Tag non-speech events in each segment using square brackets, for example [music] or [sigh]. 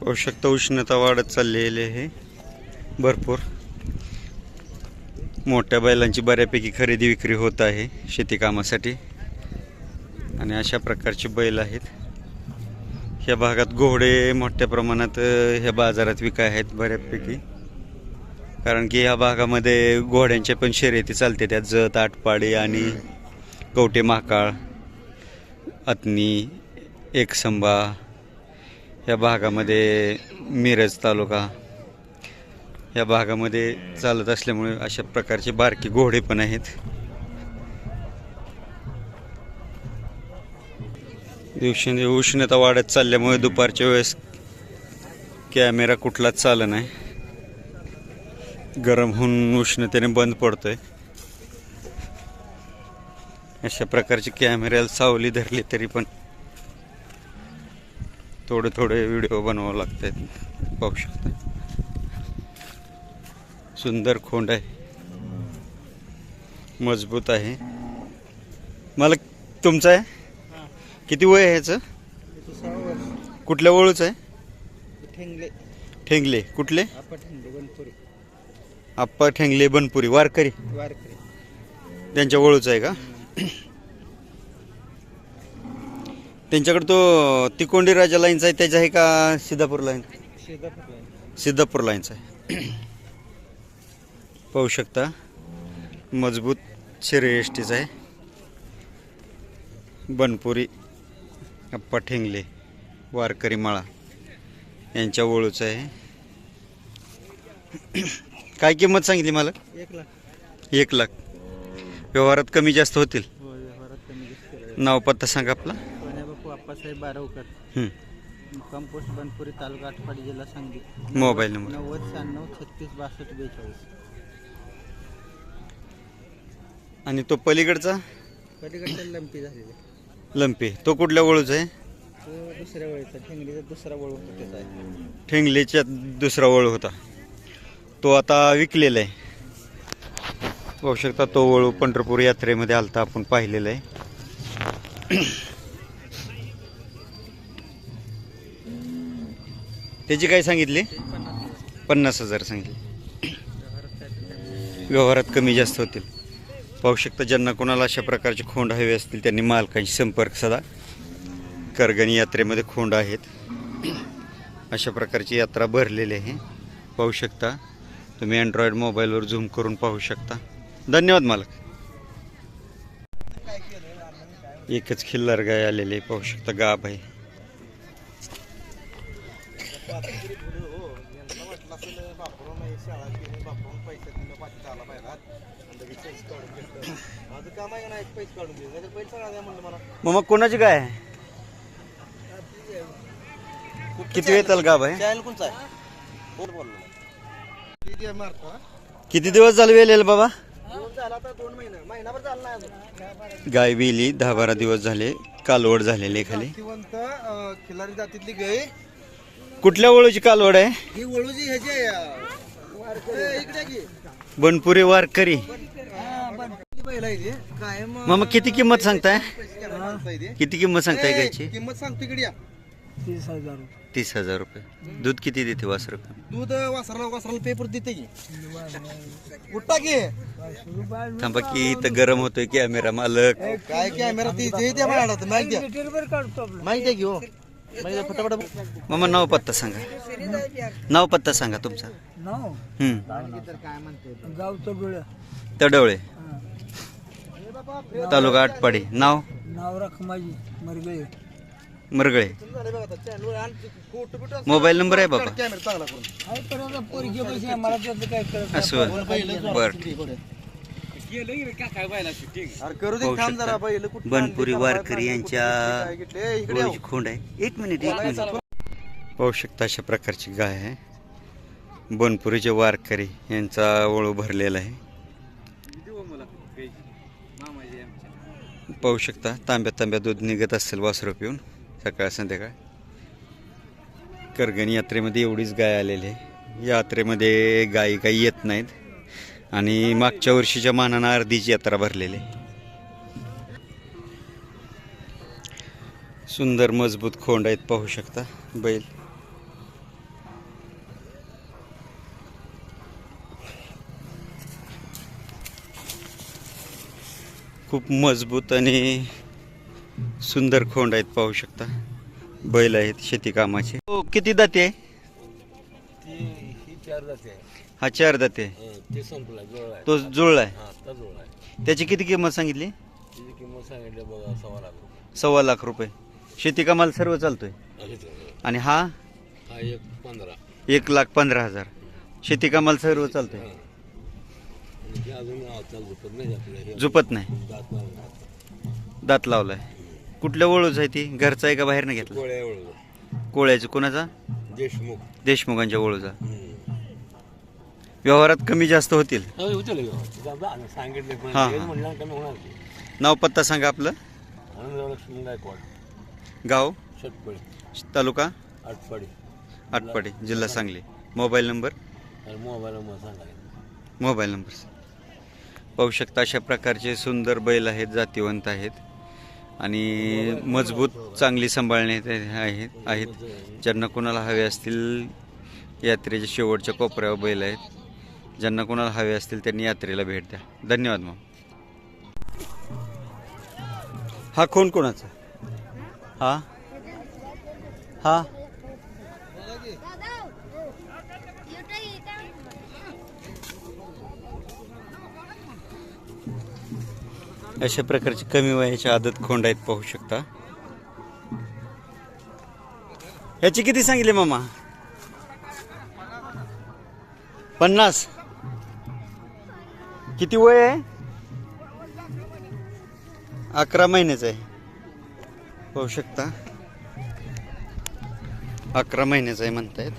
पाहू शकता उष्णता वाढत चाललेली आहे. भरपूर. मोठ्या बैलांची बऱ्यापैकी खरेदी विक्री होत आहे शेती कामासाठी. आणि अशा प्रकारचे बैल आहेत. ह्या भागात घोडे मोठ्या प्रमाणात ह्या बाजारात विका आहेत बऱ्यापैकी. कारण की ह्या भागामध्ये घोड्यांच्या पण शर्यती चालते. त्यात जत आटपाडी आणि कवटे महाकाळ अतनी एकसंबा या भागामध्ये मिरज तालुका या भागामध्ये चालत असल्यामुळे अशा प्रकारचे बारकी घोडे पण आहेत. दिवसेंदिवस उष्णता वाढत चालल्यामुळे दुपारच्या वेळेस कॅमेरा कुठलाच चालला नाही. गरम होऊन उष्णतेने बंद पडतोय. अशा प्रकारचे कॅमेऱ्याला सावली धरली तरी पण थोडे थोडे व्हिडिओ बनवावं लागत आहेत पाहू शकता. सुंदर खोंड आहे. मजबूत आहे. मला तुमचं आहे? किती वय आहे ह्याचं? कुठल्या वळूच आहे? ठेंगले. ठेंगले. कुठले? आप्पा ठेंगले बनपुरी. वारकरी. वारकरी. त्यांच्या वळूच आहे का? त्यांच्याकडे तो तिकोंडी राजा लाईनचा आहे त्याच्या आहे का सिद्धापूर लाईन? सिद्धापूर लाईनचा आहे. [clears throat] पाहू शकता. मजबूत शरीर एसटीचा आहे. बनपुरी अप्पा ठेंगले वारकरी माळा यांच्या ओळूचं आहे. [clears throat] काय किंमत सांगितली मला एक लाख. एक लाख. व्यवहारात कमी जास्त होतील. हो नाव पत्ता सांगा आपला. आप्पासाहेब बारावकर. हं. मुक्काम पोस्ट बनपुरी तालुका आटपाडी जिल्हा सांगली. Mobile number. नव्वद शहाण्णव छत्तीस बासष्ट बेचाळीस. आणि तो पलीकडचा? पलीकडच्या लंपी झालेली. लंपी. तो कुठल्या वळूचा आहे? तो दुसऱ्या वेळेचा. ठेंगलीचा दुसरा वळ त्याचा आहे. ठेंगलेच्या दुसरा वळू होता. तो आता विकलेला आहे. पाहू शकता तो वळू पंढरपूर यात्रेमध्ये आलता आपण पाहिलेला आहे. त्याची काय सांगितली? पन्नास हजार सांगितले. व्यवहारात कमी जास्त होतील. पाहू शकता ज्यांना कोणाला अशा प्रकारचे खोंड हवे असतील त्यांनी मालकांशी संपर्क साधा. करगणी यात्रेमध्ये खोंड आहेत. अशा प्रकारची यात्रा भरलेली आहे. पाहू शकता. तुम्ही अँड्रॉइड मोबाईलवर झूम करून पाहू शकता. धन्यवाद मालक. एकच खिल्लार गाय आलेले आहे. पाहू शकता गाब आहे. मग कोणाची गाय आहे? किती वेळ गाब आहे? किती दिवस झाले वेलेल बाबा? गाय वेली दहा बारा दिवस झाले कालवड झालेली खाली. खिलारी जातीतली गाय. कुठल्या वळूची कालवड आहे? ही वळूची ह्याची आहे, अं, इकडे की. बनपुरे वारकरी. बैल आहे ती. कायम मामा किती किंमत सांगताय? पैसे घ्यायला माणसं आहे ती. किती किंमत सांगताय ए, गायची? किंमत सांगतो इकडे या. तीस हजार. तीस हजार रुपये. दूध किती देते वासर? दूध वासराला वासराला पेपर देते की. उठा की. थांबा की इथं गरम होतोय कॅमेरा मालक. काय कॅमेरा ती ते द्या मला आता माहिती माहिती द्या की हो? फटाफट मामा नाव पत्ता सांगा. नाव पत्ता सांगा तुमचा. तडवळे. तालुका आटपाडी. नाव? नाव रखमाजी मरगळे. मरगळे. मोबाईल नंबर आहे बाबा. कॅमेरा चांगला काय अरे करू दे पाहू थांब शकता. जरा बैल कुठं बनपुरी आणली, वारकरी यांच्या काय घेतले? ए, इकडे खोंड आहे. एक मिनिट एक मिनिट. पाहू शकता अशा प्रकारची गाय आहे. बनपुरीचे वारकरी यांचा वळू भरलेला आहे. पाहू शकता तांब्या तांब्या दूध निघत असेल वासरं पिऊन सकाळ संध्याकाळ. करगणी यात्रेमध्ये एवढीच गाय आलेली आहे. यात्रेमध्ये गायी काही येत नाहीत. आणि मागच्या वर्षीच्या मानानं अर्धीची यात्रा भरलेली. सुंदर मजबूत खोंड आहेत पाहू शकता बैल. खूप मजबूत आणि सुंदर खोंड आहेत पाहू शकता. बैल आहेत शेती कामाचे. हो, किती दाते आहे? चार दाते आहे. हा चार दाते. ते संपला तो जुळला आहे हा आता जोळ आहे त्याची किती किंमत सांगितली? तिची किंमत सांगितली बघा सव्वा लाख रुपये. सव्वा लाख रुपये. शेती कामाला सर्व चालतोय. आणि हा? हा एक पंधरा. एक लाख पंधरा हजार. शेती कामाला सर्व चालतोय? आणि ते अजून आवताल झुपत नाही आपल्या हे झुपत नाही. दात लावलाय. कुठल्या वळूच आहे ती? घरचा आहे का बाहेरनं घेतला? एवढं कोळ्याचं. कोणाचा? देशमुख. देशमुखांच्या वळूचा. हम्म. व्यवहारात कमी जास्त होतील. सांगितले हा, हा. म्हणलं कमी होणार की. नाव पत्ता सांगा आपलं. आनंदराव लक्ष्मण गायकवाड. गाव? शटपळी तालुका? आटपाडी. आटपाडी जिल्हा सांगली. Mobile number? आणि मोबाईल नंबर सांगायला मोबाईल नंबर पाहू शकता अशा प्रकारचे सुंदर बैल आहेत जातीवंत आहेत. आणि मजबूत चांगली सांभाळण्यात आहेत आहेत. ज्यांना कोणाला हवे असतील यात्रेच्या शेवटच्या कोपऱ्यावर बैल आहेत. ज्यांना कोणाला हवे असतील त्यांनी यात्रेला भेट द्या. धन्यवाद मग हा कोण कोणाचा? हा? हा? अशा प्रकारचे कमी वयाची आदत खोंड आहेत पाहू शकता. याची किती सांगितले मामा? पन्नास. किती वय आहे? अकरा महिन्याचं आहे. पाहू शकता. अकरा महिन्याचं आहे म्हणतायत.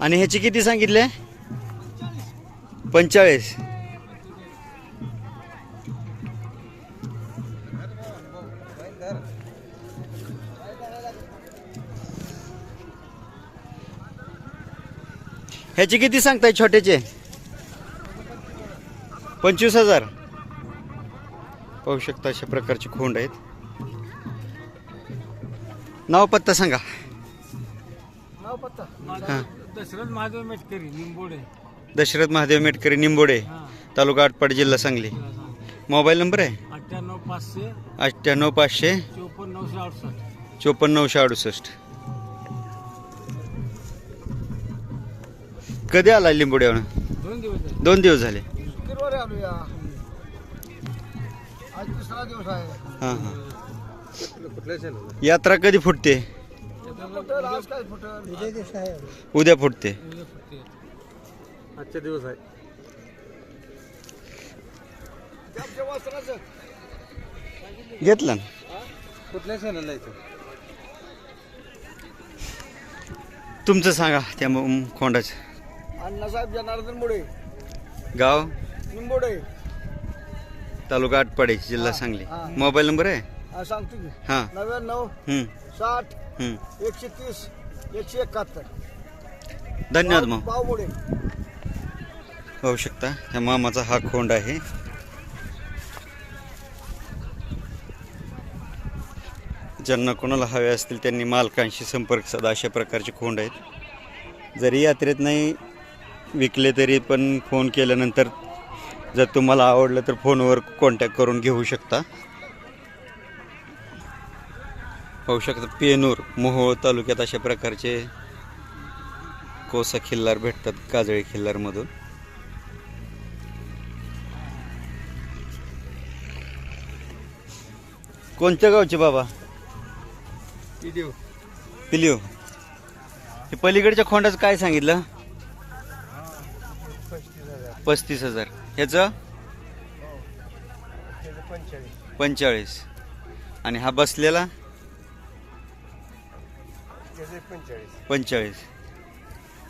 आणि ह्याची किती सांगितले? पंचेचाळीस. ह्याचे किती सांगताय छोट्याचे? पंचवीस हजार. पाहू शकता अशा प्रकारचे खोंड आहेत. नाव पत्ता सांगा. नाव पत्ता? हां. दशरथ महादेव मेटकरी निंबोडे. दशरथ महादेव मेटकरी निंबोडे तालुका आटपाडी जिल्हा सांगली. मोबाईल नंबर आहे? अठ्ठ्याण्णव पाचशे अठ्ठ्याण्णव पाचशे चोपन्न नऊशे अडुसष्ट. चोपन्न नऊशे अडुसष्ट. कधी आला लिंबोड्यावरून दोन दिवस दोन दिवस झाले. शुक्रवारी आज दिवस आहे. हां हां. यात्रा कधी फुटते? आज काय फुटल? उद्या फुटते. दिवस आहे. घेतला ना? कुठल्या येतो तुमचं सांगा त्या म- खोंडाचं. अण्णासाहेब जनार्दन मुडे. गाव? निंबोडे. तालुका आटपाडी जिल्हा सांगली. हा. मोबाईल नंबर आहे? हा सांगतो की. हां. नव्याण्णव हम्म, साठ हम्म. एकशे तीस एकशे एकाहत्तर. धन्यवाद मग मुडे. पाहू शकता ह्या मामाचा हा खोंड आहे. ज्यांना कोणाला हवे असतील त्यांनी मालकांशी संपर्क साधा अशा प्रकारचे खोंड आहेत. जरी यात्रेत नाही विकले तरी पण फोन केल्यानंतर जर तुम्हाला आवडलं तर फोनवर कॉन्टॅक्ट करून घेऊ शकता. पाहू शकता पेनूर मोहोळ तालुक्यात अशा प्रकारचे कोसा खिल्लार भेटतात काजळी खिल्लारमधून. कोणत्या गावचे बाबा? व्हिडिओ पिलिओ. हे पलीकडच्या खोंडाचं काय सांगितलं? पस्तीस हजार. ह्याचं? पंचेचाळीस. पंचेचाळीस आणि हा बसलेला? पंचेचाळीस.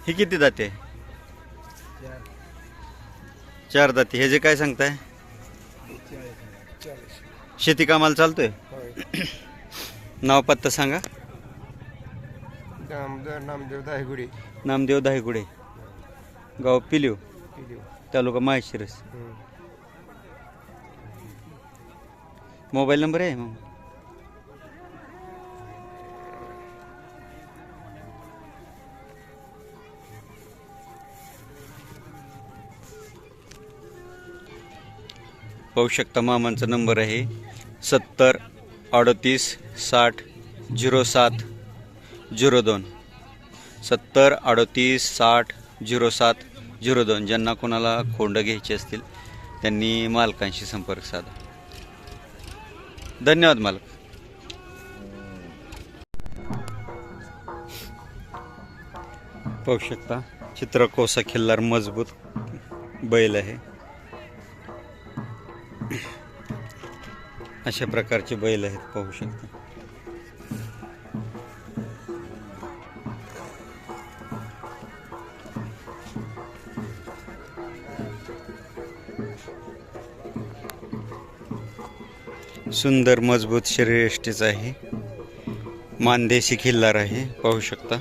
ही किती दाते? चार दाते. हे जे काय सांगताय? शेती कामाला चालतोय? नाव पत्ता सांगा. नामदेव नामदेव दायगुडी. नामदेव दाहेगुडे गाव व्हिडिओ तालुका माहेशिरस मोबाईल नंबर आहे? मग पाहू शकता मामांचा नंबर आहे. सत्तर अडतीस साठ झिरो सात झिरो दोन. सत्तर अडतीस साठ झिरो सात झिरो दोन ज्यांना कोणाला खोंड घ्यायची असतील त्यांनी मालकांशी संपर्क साधा. धन्यवाद मालक. पाहू शकता चित्रकोसा खिल्लार मजबूत बैल आहे. अशा प्रकारचे बैल आहेत पाहू शकता. सुंदर मजबूत शरीरयष्टीच आहे. मानदेशी खिल्लार आहे. पाहू शकता.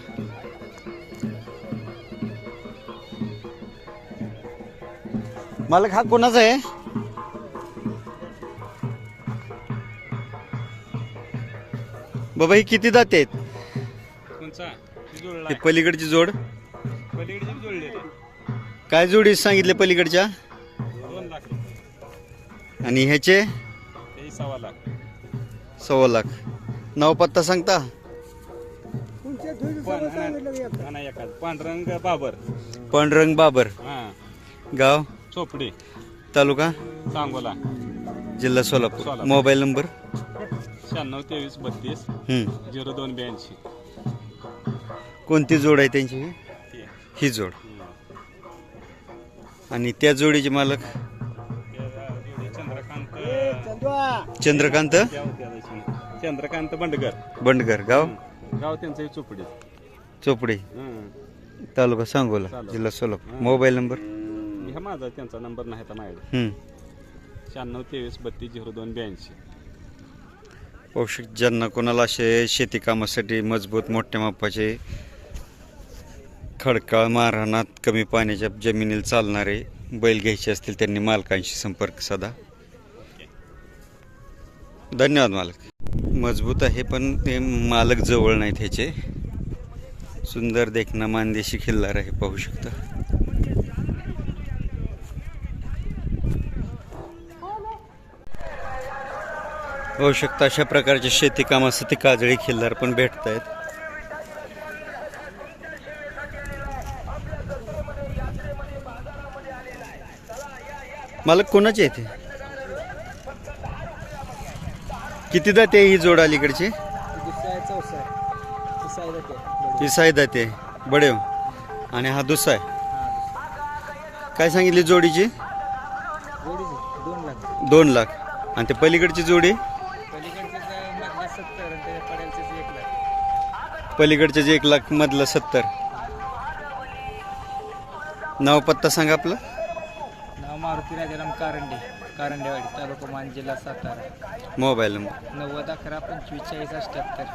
मालक हा कोणाचा आहे? बाबा ही किती दाते आहेत? हे पलीकडची जोड? काय जोडी सांगितले पलीकडच्या? आणि ह्याचे? सव्वा लाख. सव्वा लाख. नाव पत्ता सांगता? पण हा नाही एखाद. बाबर. पांडुरंग बाबर. हा. गाव? चोपडी. तालुका? सांगोला. जिल्हा सोलापूर. सोलापूर. Mobile number? शहाण्णव तेवीस बत्तीस हम्म. झिरो दोन ब्याऐंशी. कोणती जोड आहे त्यांची? ही जोड. आणि त्या जोडीचे मालक? चंद्रकांत? चंद्रकांत बंडगर. बंडगर गाव? गाव त्यांचं चोपडी. चोपडे? हं. तालुका सांगोला. जिल्हा सोलापूर. Mobile number? हा माझा त्यांचा नंबर नाही आता माझ्याकडे. शहाण्णव तेवीस बत्तीस झिरो दोन ब्याऐंशी. औषध ज्यांना कोणाला असे शेती कामासाठी मजबूत मोठ्या मापाचे खडकाळ मारहाणात कमी पाण्याच्या जमिनीला चालणारे बैल घ्यायचे असतील त्यांनी मालकांशी संपर्क साधा. धन्यवाद मालक. मजबूत आहे पण ते मालक जवळ नाहीत ह्याचे. सुंदर देखना मानदेशी खिल्लार आहे पाहू शकता. पाहू शकता अशा प्रकारच्या शेती कामासाठी काजळी खिल्लार पण भेटत आहेत मालक कोणाचे आहे ते किती दाते ही जोड अलीकडची? ही साई दाते. बडे. आणि हा दुसरा आहे. काय सांगितली जोडीची? दोन लाख. आणि ते पलीकडची जोडी? पलीकडचे जे एक लाख मधलं सत्तर. नाव पत्ता सांगा आपलं. नाव मारुती राजाराम कारंडे. कारंडेवाडी तालुका मान जिल्हा सातारा. Mobile number. नव्वद अकरा पंचवीस चाळीस अठ्ठ्याहत्तर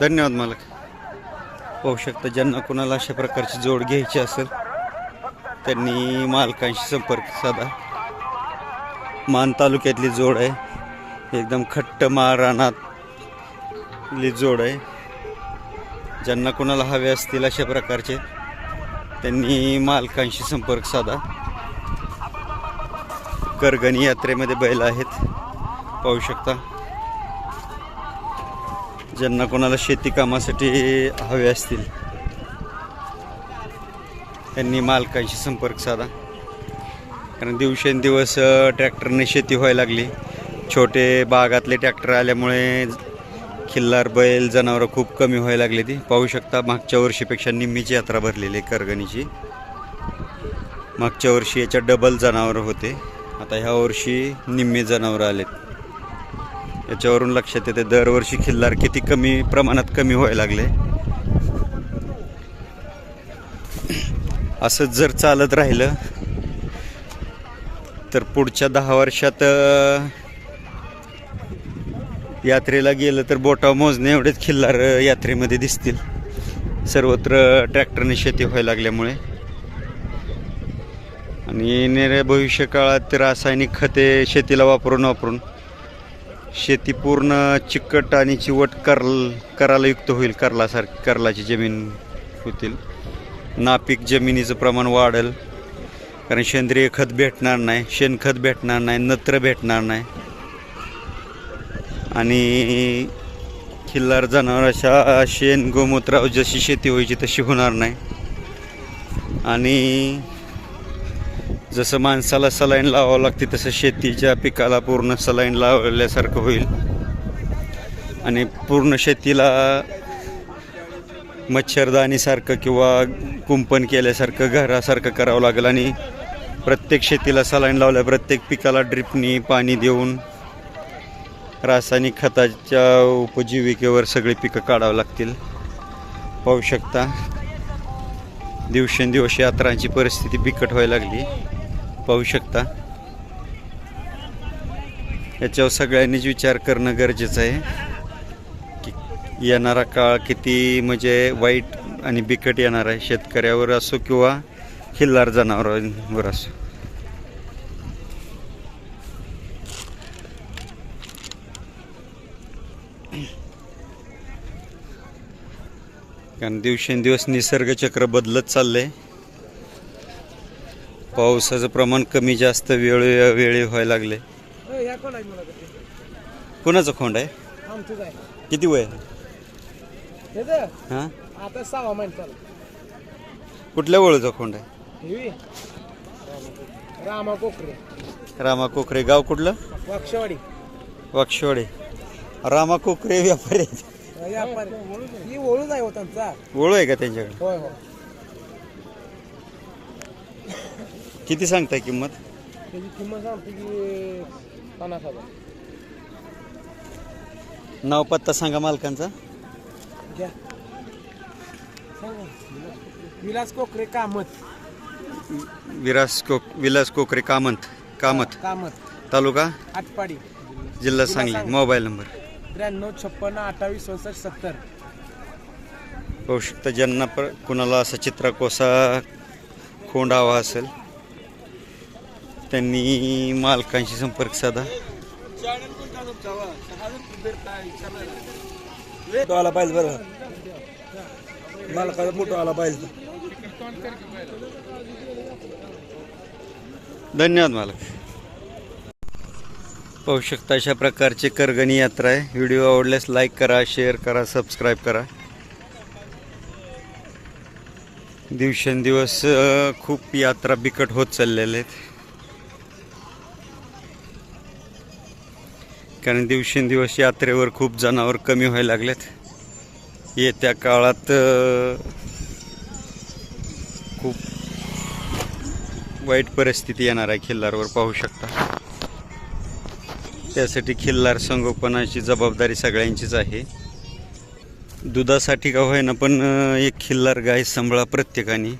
धन्यवाद मालक. पाहू शकता ज्यांना कोणाला अशा प्रकारची जोड घ्यायची असेल त्यांनी मालकांशी संपर्क साधा. मान तालुक्यातली जोड आहे. एकदम खट्ट मारानातली जोड आहे. ज्यांना कोणाला हवे असतील अशा प्रकारचे त्यांनी मालकांशी संपर्क साधा. करगणी यात्रेमध्ये बैल आहेत. पाहू शकता. ज्यांना कोणाला शेती कामासाठी हवे असतील. त्यांनी मालकांशी संपर्क साधा. कारण दिवसेंदिवस ट्रॅक्टरने शेती व्हायला लागली. छोटे बागातले ट्रॅक्टर आल्यामुळे खिल्लार बैल जनावरं खूप कमी व्हायला लागली ती. पाहू शकता मागच्या वर्षीपेक्षा निम्मीची यात्रा भरलेली आहे करगणीची. मागच्या वर्षी याच्या डबल जनावरं होते. आता ह्या वर्षी निम्मे जनावरं आलेत. याच्यावरून लक्षात येते दरवर्षी खिल्लार किती कमी प्रमाणात कमी व्हायला लागले. असंच जर चालत राहिलं तर पुढच्या दहा वर्षात यात्रेला गेलं तर बोटा मोजणे एवढेच खिल्लार यात्रेमध्ये दिसतील. सर्वत्र ट्रॅक्टरने शेती व्हायला लागल्यामुळे. आणि येणाऱ्या भविष्य काळात रासायनिक खते शेतीला वापरून वापरून शेती पूर्ण चिकट आणि चिवट करल कराला युक्त होईल. करलासारखी करलाची जमीन होतील. नापीक जमिनीचं प्रमाण वाढेल. कारण सेंद्रिय खत भेटणार नाही शेणखत भेटणार नाही नत्र भेटणार नाही. आणि खिल्लार जनावराच्या शेण गोमूत्रावर जशी शेती व्हायची तशी होणार नाही. आणि जसं माणसाला सलाईन लावावं लागते तसं शेतीच्या पिकाला पूर्ण सलाईन लावल्यासारखं होईल. आणि पूर्ण शेतीला मच्छरदाणीसारखं किंवा कुंपण केल्यासारखं घरासारखं करावं लागेल. आणि प्रत्येक शेतीला सलाईन लावल्या प्रत्येक पिकाला ड्रिपनी पाणी देऊन रासायनिक खताच्या उपजीविकेवर सगळी पिकं काढावं लागतील. पाहू शकता दिवसेंदिवस यात्रांची परिस्थिती बिकट व्हायला लागली. पाहू शकता. याच्यावर सगळ्यांनीच विचार करणं गरजेचं आहे. की येणारा काळ किती म्हणजे वाईट आणि बिकट येणार आहे. शेतकऱ्यावर असो किंवा खिल्लार जनावरांवर असो. कारण दिवसेंदिवस निसर्गचक्र बदलत चाललंय. पावसाचं प्रमाण कमी जास्त वेळ वेळी व्हायला लागले. कुणाचं खोंड आहे? किती वय आहे? हां आता सहा कुठल्या वळूचा खोंड आहे? रामा कोकरे. रामा कोकरे. गाव कुठलं? वाक्षवाडी. वाक्षवाडे. रामा कोकरे व्यापारी आहेत. व्यापारी. ही हो त्यांचा. ओळू आहे का त्यांच्याकडे? होय हो किती सांगताय किंमत? त्याची किंमत सांगते की पन्नास हजार. नाव पत्ता सांगा मालकांचा. घ्या सांगा. विलास कोकरे कामत. विरास कोक विलास कोकरे कामंत कामत. कामत. तालुका? आटपाडी. जिल्हा सांगली मोबाईल नंबर. त्र्याण्णव छप्पन्न अठ्ठावीस चौसष्ट सत्तर. पाहू शकता ज्यांना पर कुणाला असा चित्राकोसा खोंड हवा असेल त्यांनी मालकांशी संपर्क साधा. आला पाहिजे बरं. आला पाहिजे. धन्यवाद मालक. पाहू शकता अशा प्रकारची करगणी यात्रा आहे. व्हिडिओ आवडल्यास लाईक करा शेअर करा सबस्क्राईब करा. दिवसेंदिवस खूप यात्रा बिकट होत चाललेल्या आहेत. कारण दिवसेंदिवस यात्रेवर खूप जनावर कमी व्हायला लागलेत. येत्या काळात खूप वाईट परिस्थिती येणार आहे खिल्लारवर पाहू शकता. त्यासाठी खिल्लार संगोपनाची जबाबदारी सगळ्यांचीच आहे. दुधासाठी का होईना पण एक खिल्लार गाय सांभाळा प्रत्येकाने.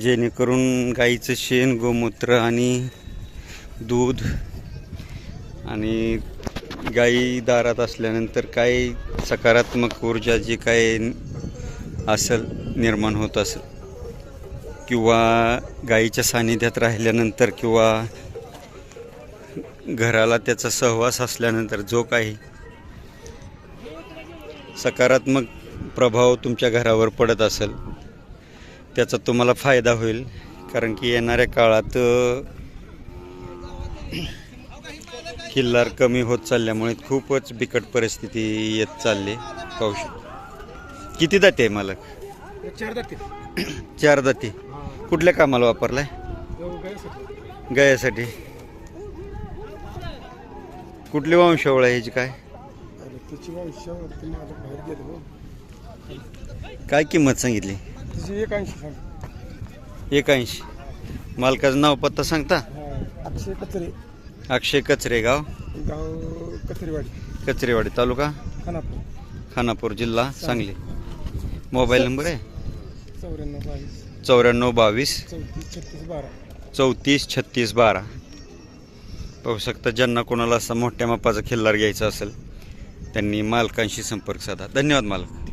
जेणेकरून गाईचं शेण गोमूत्र आणि दूध आणि गाई दारात असल्यानंतर काही सकारात्मक ऊर्जा जी काही असेल निर्माण होत असेल किंवा गाईच्या सानिध्यात राहिल्यानंतर किंवा घराला त्याचा सहवास असल्यानंतर जो काही सकारात्मक प्रभाव तुमच्या घरावर पडत असेल त्याचा तुम्हाला फायदा होईल. कारण की येणाऱ्या काळात अ, किल्लार कमी होत चालल्यामुळे खूपच बिकट परिस्थिती येत चालली. पाहू शकतो. किती दाते आहे मालक? चार जाते चार दाती. कुठल्या कामाला वापरलाय? गायासाठी. कुठली वंशावळ आहे ह्याची काय? तिची वंशावरती माझं बाहेर गेलो. काय किंमत सांगितली? तिची एक ऐंशी सांग. एकाऐंशी. मालकाचं नाव पत्ता सांगता? अक्षय कचरे. अक्षय कचरे गाव. गाव कचरेवाडी. कचरेवाडी तालुका? खानापूर. खानापूर जिल्हा सांगली. मोबाईल नंबर आहे? चौऱ्याण्णव बावीस. चौऱ्याण्णव बावीस. चौतीस छत्तीस बारा. चौतीस छत्तीस बारा. पाहू शकता ज्यांना कोणाला असा मोठ्या मापाचा खिल्लार घ्यायचा असेल त्यांनी मालकांशी संपर्क साधा. धन्यवाद मालक.